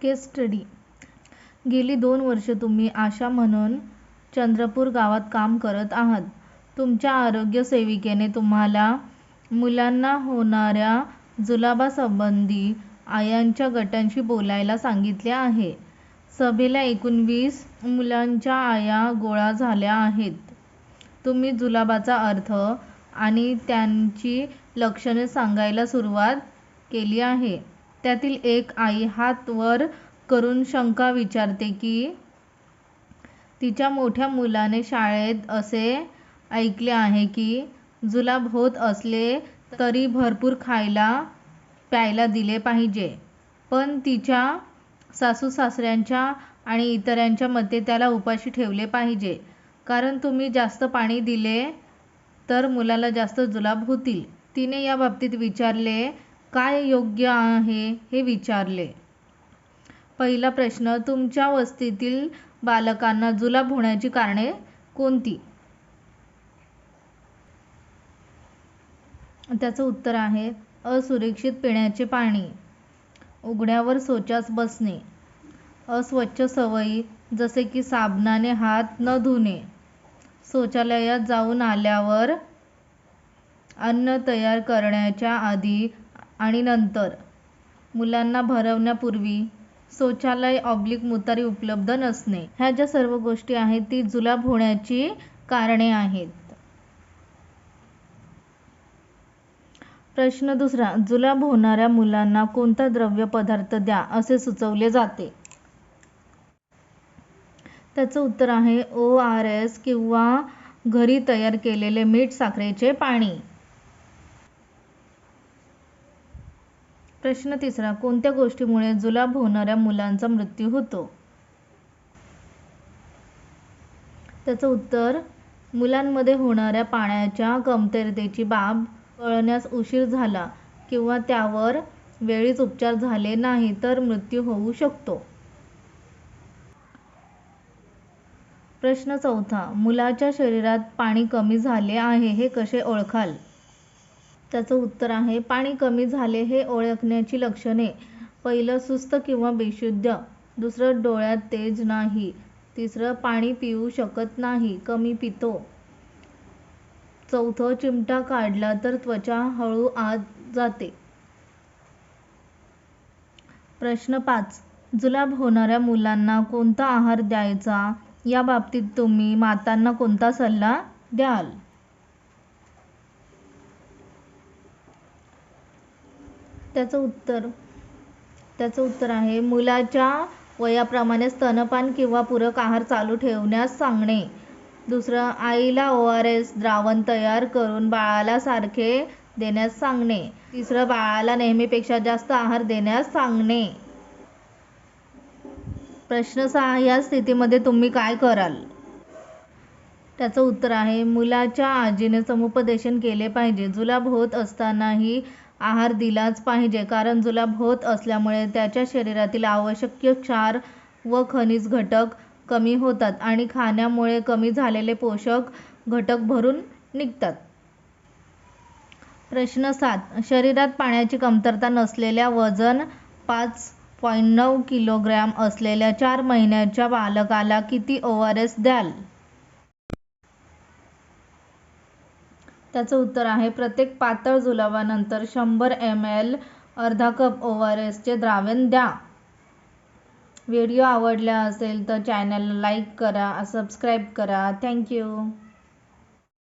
केस study. गेली दोन वर्ष तुम्ही आशा म्हणून चंद्रपूर गावात काम करत आहात. तुमच्या आरोग्य सेविकेने तुम्हाला मुलांना होणाऱ्या जुलाबासंबंधी आयांच्या गटांशी बोलायला सांगितले आहे. सभेला एकूण वीस मुलांच्या आया गोळा झाल्या आहेत. तुम्ही जुलाबाचा अर्थ आणि त्यांची लक्षणे सांगायला सुरुवात केली आहे. त्यातील एक आई हात वर करून शंका विचारते की तिच्या मोठ्या मुलाने शाळेत असे ऐकले आहे की जुलाब होत असले तरी भरपूर खायला प्यायला दिले पाहिजे. पण तिच्या सासू सासऱ्यांच्या आणि इतरांच्या मते त्याला उपाशी ठेवले पाहिजे. कारण तुम्ही जास्त पाणी दिले तर मुलाला जास्त जुलाब होतील. तिने या बाबतीत विचारले काय योग्य आहे हे विचारले. पहिला प्रश्न तुमच्या वस्तीतील बालकांना जुलाब होण्याची कारणे कोणती? त्याचं उत्तर आहे असुरक्षित पिण्याचे पाणी उघड्यावर शौचास बसणे अस्वच्छ सवयी जसे की साबणाने हात न धुणे शौचालयात जाऊन आल्यावर अन्न तयार करण्याच्या आधी आणि नंतर मुलांना भरवण्यापूर्वी शौचालय ऑब्लिक मुतारी उपलब्ध नसणे. ह्या ज्या सर्व गोष्टी आहेत ती जुलाब होण्याची कारणे आहेत. प्रश्न दुसरा जुलाब होणाऱ्या मुलांना कोणता द्रव्य पदार्थ द्या असे सुचवले जाते? त्याचं उत्तर आहे ओ आर एस किंवा घरी तयार केलेले मीठ साखरेचे पाणी. प्रश्न तिसरा कोणत्या गोष्टीमुळे जुलाब होणाऱ्या मुलांचा मृत्यू होतो? त्याचं उत्तर मुलांमध्ये होणाऱ्या पाण्याच्या कमतरतेची बाब कळण्यास उशीर झाला किंवा त्यावर वेळीच उपचार झाले नाही तर मृत्यू होऊ शकतो. प्रश्न चौथा मुलाच्या शरीरात पाणी कमी झाले आहे हे कसे ओळखाल? त्याचं उत्तर आहे पाणी कमी झाले हे ओळखण्याची लक्षणे. पहिलं सुस्त किंवा बेशुद्ध दुसरं डोळ्यात तेज नाही तिसरं पाणी पिऊ शकत नाही कमी पितो. चौथं चिमटा काढला तर त्वचा हळू आत जाते. प्रश्न पाच. जुलाब होणाऱ्या मुलांना कोणता आहार द्यायचा? या बाबतीत तुम्ही मातांना कोणता सल्ला द्याल? त्याचं उत्तर. त्याचं उत्तर आहे मुलाच्या वयाप्रमाणे स्तनपान किंवा पूरक आहार चालू ठेवण्यास सांगणे. दुसरं आईला ओ आर एस द्रावण तयार करून बाळाला सारखे देण्यास सांगणे. तिसरं बाळाला नेहमीपेक्षा जास्त आहार देण्यास सांगणे. प्रश्न सहा या स्थितीमध्ये तुम्ही काय कराल? त्याचं उत्तर आहे मुलाच्या आजीने समुपदेशन केले पाहिजे. जुलाब होत असतानाही आहार दिलाच पाहिजे कारण जुलाब होत असल्यामुळे त्याच्या शरीरातील आवश्यक क्षार व खनिज घटक कमी होतात आणि खाण्यामुळे कमी झालेले पोषक घटक भरून निघतात. प्रश्न सात. शरीरात पाण्याची कमतरता नसलेल्या वजन पाच पॉईंट नऊ किलोग्रॅम असलेल्या चार महिन्याच्या बालकाला किती ओ आर एस द्याल? त्याचं उत्तर आहे प्रत्येक पातळ जुलाबानंतर शंभर एम एल अर्धा कप ओ आर एसचे द्रावण द्या. व्हिडिओ आवडला असेल तर चॅनलला लाईक करा सबस्क्राईब करा. थँक्यू